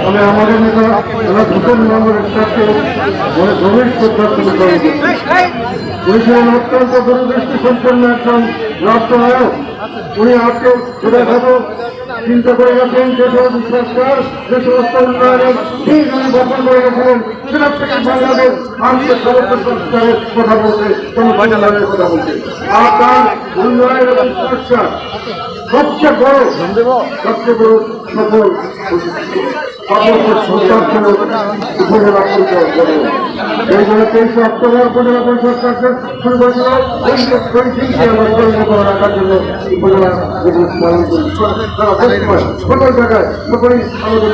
আমি আমাদের নেতা যারা ভূষণ নম্বর স্টাফকে মনে গভীর শ্রদ্ধা শুরু করে উনি ছিলেন অত্যন্ত দূরদৃষ্টি সম্পন্ন একজন রাষ্ট্রনায়ক উনি আজকে ছোটখাটো চিন্তা করে গেছেন, যে সমস্ত যে সমস্ত উন্নয়নের ঠিক উনি গঠন করে গেছিলেন থেকে বাংলাদেশ মানুষের সমস্ত সংস্কারের কথা কোনো উন্নয়নের কথা বলতে আর তার উন্নয়ন এবং সবচেয়ে বড় সবচেয়ে বড় সফল আমরা পালন আমাদের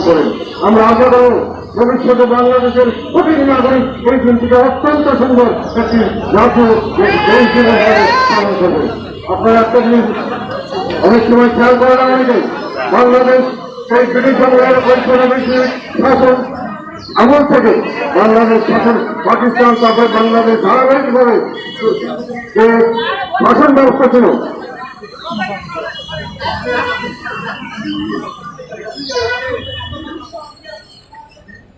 করেন আমরা আশা করব ভবিষ্যতে বাংলাদেশের প্রতিটি নাগরিক এই দিনটিকে অত্যন্ত সুন্দর একটি আপনারা একটা জিনিস অনেক সময় খেয়াল করে না অনেকে বাংলাদেশ সেই শাসন থেকে বাংলাদেশ শাসন, পাকিস্তান তারপর বাংলাদেশ ধারাবাহিকভাবে যে শাসন ব্যবস্থা ছিল,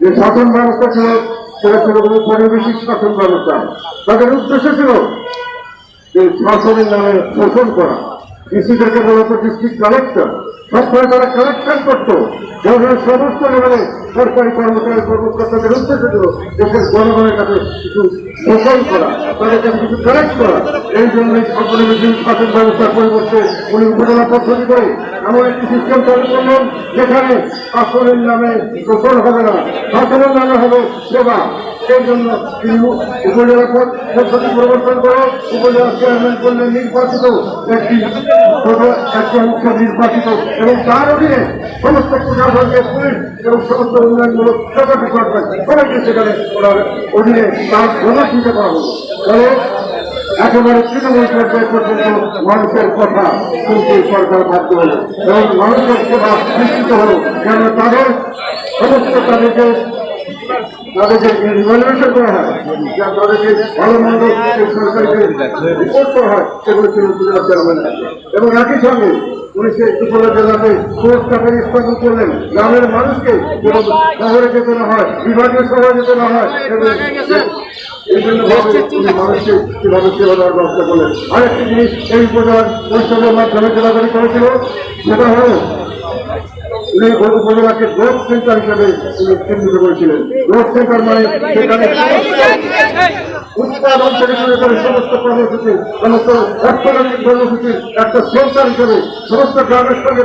যে শাসন ব্যবস্থা ছিল, সেটা ছিল পরিবেশিক শাসন ব্যবস্থা। তাদের উদ্দেশ্য ছিল যে শাসনের নামে শোষণ করা। কৃষিদেরকে বলতো ডিস্ট্রিক্ট কালেক্টর সবসময় তারা কালেকশন করত। জনগণের সমস্ত লেভেলে সরকারি কর্মচারী কর্মকর্তাদের উদ্দেশ্য ছিল দেশের জনগণের কাছে কিছু শোষণ করা, তাদের কাছে কিছু কালেক্ট করা। এই জন্যই সরকারি শাসন ব্যবস্থার পরিবর্তে উনি উপজেলা পদ্ধতি করে এমন একটি সিস্টেম চালু করলেন যেখানে শাসনের নামে শোষণ হবে না শাসনের নামে হবে সেবা। সেই জন্য তিনি উপজেলা পদ পদ্ধতি পরিবর্তন করে উপজেলা চেয়ারম্যান করলেন নির্বাচিত একটি একজন মুখ্য নির্বাচিত এবং তার অধীনে সমস্ত প্রশাসনকে পুলিশ এবং সমস্ত উন্নয়নমূলক সেবা ডিপার্টমেন্ট সবাইকে সেখানে ওনার অধীনে তার জনসংখ্যা করা হলো ফলে একেবারে তৃণমূল পর্যায় পর্যন্ত মানুষের কথা শুনতে সরকার বাধ্য হল। এবং মানুষের সেবা নিশ্চিত হল। কেন তাদের সমস্ত তাদেরকে তাদের যে করা হয় ভালো মন্দ সরকারকে রিপোর্ট করা হয়, সেগুলো ছিল গুজরাট চেয়ারম্যান এবং একই সঙ্গে উনি জেলাতে করলেন। গ্রামের মানুষকে শহরে যেতে না হয়, বিভাগীয় শহরে যেতে না হয় এই জন্য মানুষকে কীভাবে সেবা দেওয়ার ব্যবস্থা করলেন। আরেকটি জিনিস এই উপজেলার পরিষদের মাধ্যমে জেলাদারি করেছিল, সেটা হলো উনি উপজেলাকে গ্রোথ সেন্টার হিসেবে চিহ্নিত করেছিলেন। গ্রোথ সেন্টার মানে সেখানে উৎপাদন থেকে শুরু করে সমস্ত কর্মসূচি, সমস্ত অর্থনৈতিক কর্মসূচির একটা সেন্টার হিসেবে সমস্ত গ্রামের সঙ্গে